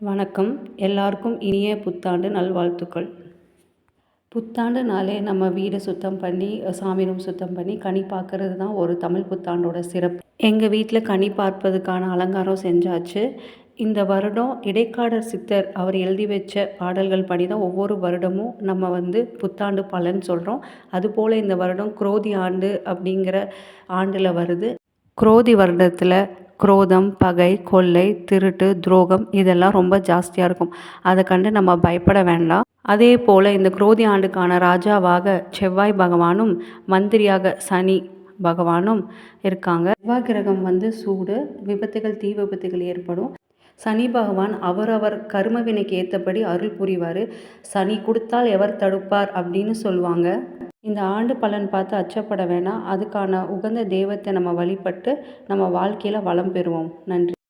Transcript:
வணக்கம். எல்லாருக்கும் இனிய புத்தாண்டு நல்வாழ்த்துக்கள். புத்தாண்டு நாளே நம்ம வீடு சுத்தம் பண்ணி சாமி ரூம் சுத்தம் பண்ணி கனி பார்க்கறது தான் ஒரு தமிழ் புத்தாண்டோட சிறப்பு. எங்கள் வீட்டில் கனி பார்ப்பதுக்கான அலங்காரம் செஞ்சாச்சு. இந்த வருடம் இடைக்காடர் சித்தர் அவர் எழுதி வச்ச பாடல்கள் படி தான் ஒவ்வொரு வருடமும் நம்ம வந்து புத்தாண்டு பலன் சொல்கிறோம் அதுபோல் இந்த வருடம் குரோதி ஆண்டு அப்படிங்கிற ஆண்டில் வருது. குரோதி வருடத்தில் குரோதம் பகை கொள்ளை திருட்டு துரோகம் இதெல்லாம் ரொம்ப ஜாஸ்தியாக இருக்கும். அதை கண்டு நம்ம பயப்பட வேண்டாம். அதே போல் இந்த குரோதி ஆண்டுக்கான ராஜாவாக செவ்வாய் பகவானும் மந்திரியாக சனி பகவானும் இருக்காங்க. செவ்வாய் கிரகம் வந்து சூடு விபத்துகள் தீ விபத்துகள் ஏற்படும். சனி பகவான் அவரவர் கர்மவினைக்கு ஏற்றபடி அருள் புரிவார். சனி கொடுத்தால் எவர் தடுப்பார் அப்படின்னு சொல்லுவாங்க. இந்த ஆண்டு பலன் பார்த்து அச்சப்பட வேணாம். அதுக்கான உகந்த தெய்வத்தை நம்ம வழிபட்டு நம்ம வாழ்க்கையில் வளம் பெறுவோம். நன்றி.